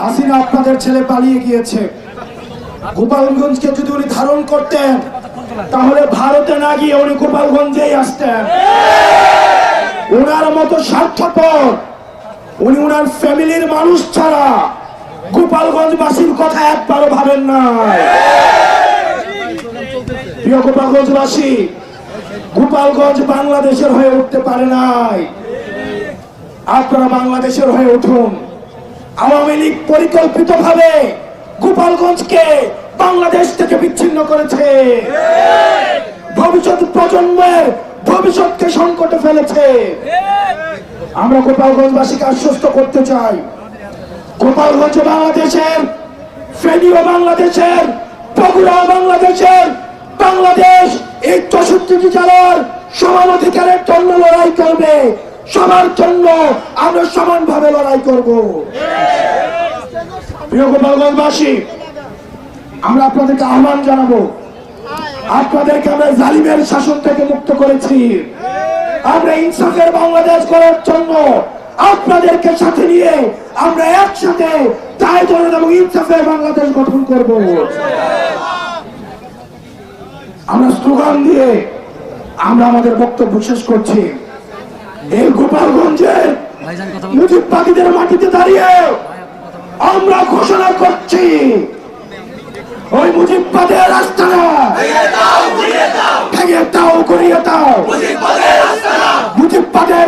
হাসিনা আপনাদের ছেলে পালিয়ে গিয়েছে। গোপালগঞ্জকে যদি উনি ধারণ করতেন, তাহলে ভারতে না গিয়ে উনি গোপালগঞ্জেই আসতেন। ওনার মতো স্বার্থপর, উনি ওনার ফ্যামিলির মানুষ ছাড়া গোপালগঞ্জবাসীর কথা একবারও ভাবেন না। প্রিয় গোপালগঞ্জবাসী, গোপালগঞ্জ বাংলাদেশের হয়ে উঠতে পারে নাই। আপনারা বাংলাদেশের হয়ে উঠুন। আওয়ামী লীগ পরিকল্পিত ভাবে গোপালগঞ্জকে বাংলাদেশ থেকে বিচ্ছিন্ন করেছে। ভবিষ্যৎ প্রজন্মের ভবিষ্যৎকে সংকটে ফেলেছে। আমরা গোপালগঞ্জবাসীকে আশ্বস্ত করতে চাই, গোপালগঞ্জ বাংলাদেশের ফেনীয় বাংলাদেশের বগুড়া বাংলাদেশের, বাংলাদেশ এই চৌষট্টি জেলার সমান অধিকারের জন্য লড়াই করবে। সবার জন্য আমরা সমানভাবে লড়াই করব। প্রিয় গোপালগঞ্জবাসী আমরা আপনাদেরকে আহ্বান জানাব। আপনাদেরকে আমরা জালিমের শাসন থেকে মুক্ত করেছি। আমরা ইনসাফের বাংলাদেশ করার জন্য আপনাদেরকে সাথে নিয়ে আমরা একসাথে দায় ধরেন এবং ইনসাফের বাংলাদেশ গঠন করব। আমরা স্লোগান দিয়ে আমরা আমাদের বক্তব্য শেষ করছি। এই গোপালগঞ্জের মাটিতে দাঁড়িয়ে আমরা ঘোষণা করছি। ওই মুজিব পাদের রাস্তাটা ভেঙে দাও ঘুরিয়ে দাও। মুজিব পাদের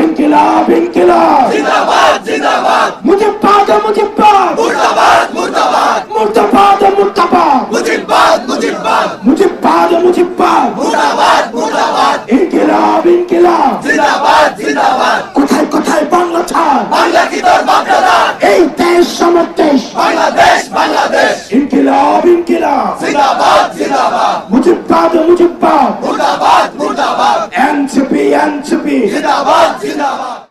ইনকিলাব ইনকিলাব। মুজিব পাদ মুজিব পাদ মুর্দাবাদ মুর্দাবাদ। মুজিব পাদ মুজিব পাদ ইনকিলাব ইনকিলাব কোথায় কোথায় বাংলা ছাড় এই দেশ আমার দেশ বাংলাদেশ বাংলাদেশ। ইনকিলাব ইনকিলাব। জিন্দাবাদ জিন্দাবাদ। মুজিবাদ মুজিবাদ মুর্দাবাদ মুর্দাবাদ। NCP NCP. জিন্দাবাদ জিন্দাবাদ।